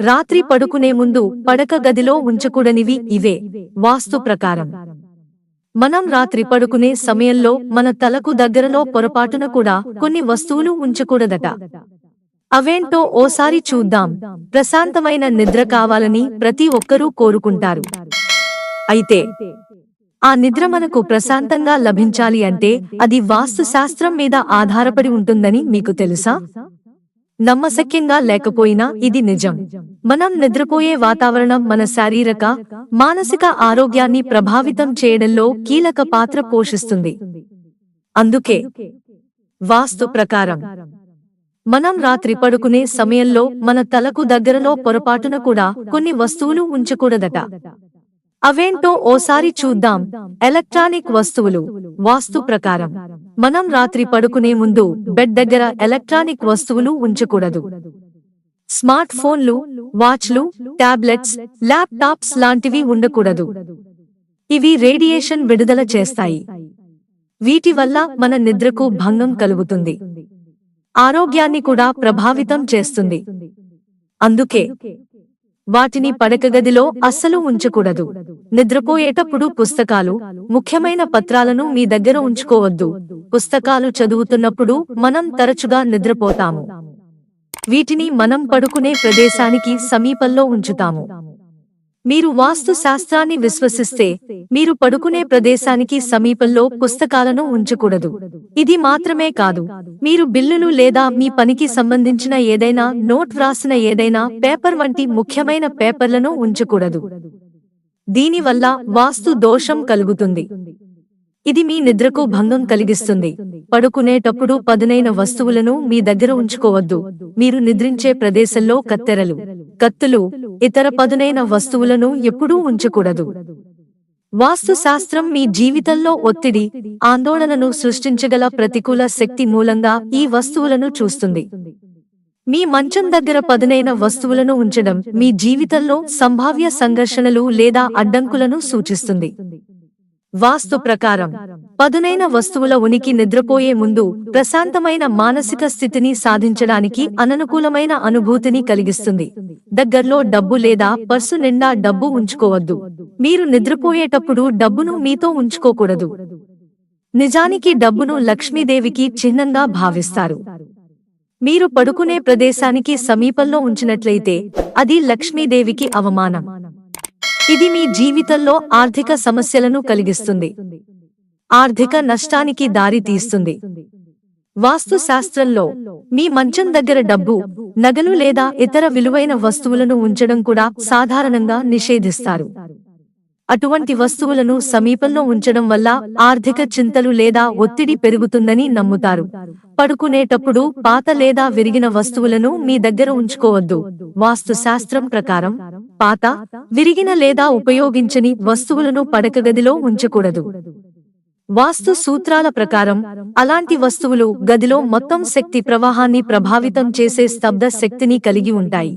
రాత్రి పడుకునే ముందు పడక గదిలో ఉంచకూడనివి ఇవే. వాస్తు ప్రకారం మనం రాత్రి పడుకునే సమయంలో మన తలకు దగ్గరలో పొరపాటున కూడా కొన్ని వస్తువులు ఉంచకూడదట. అవేంటో ఓసారి చూద్దాం. ప్రశాంతమైన నిద్ర కావాలని ప్రతి ఒక్కరూ కోరుకుంటారు. అయితే ఆ నిద్ర మనకు ప్రశాంతంగా లభించాలి అంటే అది వాస్తు శాస్త్రం మీద ఆధారపడి ఉంటుందని మీకు తెలుసా? నమ్మశక్యంగా లేకపోయినా ఇది నిజం. మనం నిద్రపోయే వాతావరణం మన శారీరక మానసిక ఆరోగ్యాన్ని ప్రభావితం చేయడంలో కీలక పాత్ర పోషిస్తుంది. అందుకే వాస్తు ప్రకారం మనం రాత్రి పడుకునే సమయంలో మన తలకు దగ్గరలో పొరపాటున కూడా కొన్ని వస్తువులు ఉంచకూడదట. అవేంటో ఓసారి చూద్దాం. ఎలక్ట్రానిక్ వస్తువులు వాస్తు ప్రకారం. మనం రాత్రి పడుకునే ముందు బెడ్ దగ్గర ఎలక్ట్రానిక్ వస్తువులు ఉంచకూడదు. స్మార్ట్ ఫోన్లు వాచ్లు టాబ్లెట్స్ ల్యాప్టాప్స్ లాంటివి ఉండకూడదు. ఇవి రేడియేషన్ విడుదల చేస్తాయి. వీటి వల్ల మన నిద్రకు భంగం కలుగుతుంది. ఆరోగ్యాన్ని కూడా ప్రభావితం చేస్తుంది. అందుకే వాటిని పడకగదిలో అస్సలు ఉంచకూడదు. నిద్రపోయేటప్పుడు పుస్తకాలు ముఖ్యమైన పత్రాలను మీ దగ్గర ఉంచుకోవద్దు. పుస్తకాలు చదువుతున్నప్పుడు మనం తరచుగా నిద్రపోతాము. వీటిని మనం పడుకునే ప్రదేశానికి సమీపంలో ఉంచుతాము. మీరు వాస్తు శాస్త్రాన్ని విశ్వసిస్తే మీరు పడుకునే ప్రదేశానికి సమీపంలో పుస్తకాలను ఉంచకూడదు. ఇది మాత్రమే కాదు. మీరు బిల్లులు లేదా మీ పనికి సంబంధించిన ఏదైనా నోట్ వ్రాసిన ఏదైనా పేపర్ వంటి ముఖ్యమైన పేపర్లను ఉంచకూడదు. దీనివల్ల వాస్తు దోషం కలుగుతుంది. ఇది మీ నిద్రకు భంగం కలిగిస్తుంది. పడుకునేటప్పుడు పదునైన వస్తువులను మీ దగ్గర ఉంచుకోవద్దు. మీరు నిద్రించే ప్రదేశంలో కత్తెరలు కత్తులు ఇతర పదునైన వస్తువులను ఎప్పుడూ ఉంచకూడదు. వాస్తుశాస్త్రం మీ జీవితంలో ఒత్తిడి ఆందోళనను సృష్టించగల ప్రతికూల శక్తి మూలంగా ఈ వస్తువులను చూస్తుంది. మీ మంచం దగ్గర పదునైన వస్తువులను ఉంచడం మీ జీవితంలో సంభావ్య సంఘర్షణలు లేదా అడ్డంకులను సూచిస్తుంది. వాస్తు ప్రకారం పదునైన వస్తువుల ఉనికి నిద్రపోయే ముందు ప్రశాంతమైన మానసిక స్థితిని సాధించడానికి అననుకూలమైన అనుభూతిని కలిగిస్తుంది. దగ్గర్లో డబ్బు లేదా పర్సు నిండా డబ్బు ఉంచుకోవద్దు. మీరు నిద్రపోయేటప్పుడు డబ్బును మీతో ఉంచుకోకూడదు. నిజానికి డబ్బును లక్ష్మీదేవికి చిహ్నంగా భావిస్తారు. మీరు పడుకునే ప్రదేశానికి సమీపంలో ఉంచినట్లయితే అది లక్ష్మీదేవికి అవమానం. ఇది మీ జీవితంలో ఆర్థిక సమస్యలను కలిగిస్తుంది. ఆర్థిక నష్టానికి దారి తీస్తుంది. వాస్తు శాస్త్రంలో మీ మంచం దగ్గర డబ్బు నగలు లేదా ఇతర విలువైన వస్తువులను ఉంచడం కూడా సాధారణంగా నిషేధిస్తారు. అటువంటి వస్తువులను సమీపంలో ఉంచడం వల్ల ఆర్థిక చింతలు లేదా ఒత్తిడి పెరుగుతుందని నమ్ముతారు. పడుకునేటప్పుడు పాత లేదా విరిగిన వస్తువులను మీ దగ్గర ఉంచుకోవద్దు. వాస్తు శాస్త్రం ప్రకారం పాత విరిగిన లేదా ఉపయోగించని వస్తువులను పడకగదిలో ఉంచకూడదు. వాస్తు సూత్రాల ప్రకారం అలాంటి వస్తువులు గదిలో మొత్తం శక్తి ప్రవాహాన్ని ప్రభావితం చేసే స్తబ్ద శక్తిని కలిగి ఉంటాయి.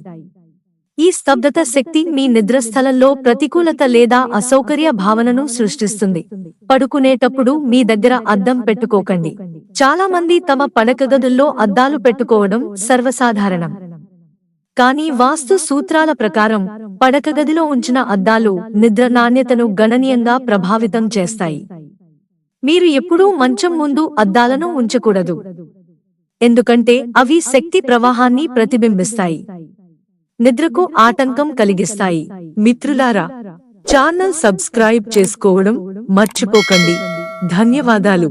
ఈ స్తబ్దత శక్తి మీ నిద్రస్థలంలో ప్రతికూలత లేదా అసౌకర్య భావనను సృష్టిస్తుంది. పడుకునేటప్పుడు మీ దగ్గర అద్దం పెట్టుకోకండి. చాలా మంది తమ పడకగదుల్లో అద్దాలు పెట్టుకోవడం సర్వసాధారణం. కానీ వాస్తు సూత్రాల ప్రకారం పడకగదిలో ఉంచిన అద్దాలు నిద్ర నాణ్యతను గణనీయంగా ప్రభావితం చేస్తాయి. మీరు ఎప్పుడూ మంచం ముందు అద్దాలను ఉంచకూడదు. ఎందుకంటే అవి శక్తి ప్రవాహాన్ని ప్రతిబింబిస్తాయి. నిద్రకు ఆటంకం కలిగిస్తాయి. మిత్రులారా ఛానల్ సబ్స్క్రైబ్ చేసుకోవడం మర్చిపోకండి. ధన్యవాదాలు.